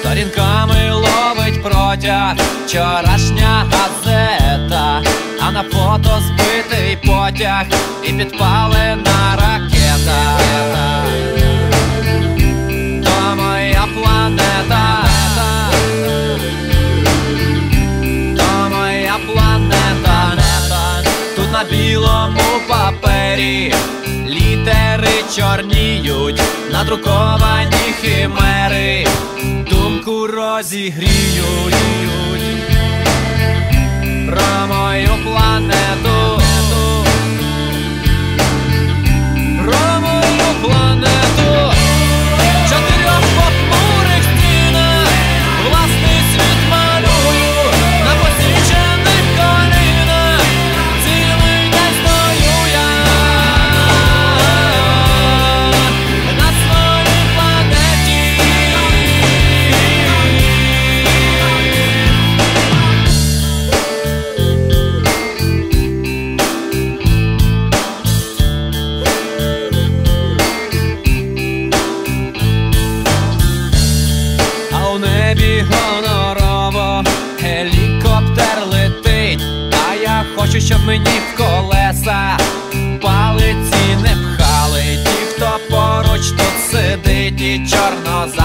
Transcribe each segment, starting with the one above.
Сторінками ловить протяг вчорашня газета грудях і підпалена ракета. То планета, то моя планета, тут на білому папері літери чорніють, надруковані химери, думку розігріють.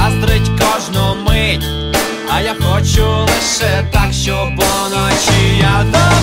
заздрить кожну мить, а я хочу лише так, щоб поночі я до.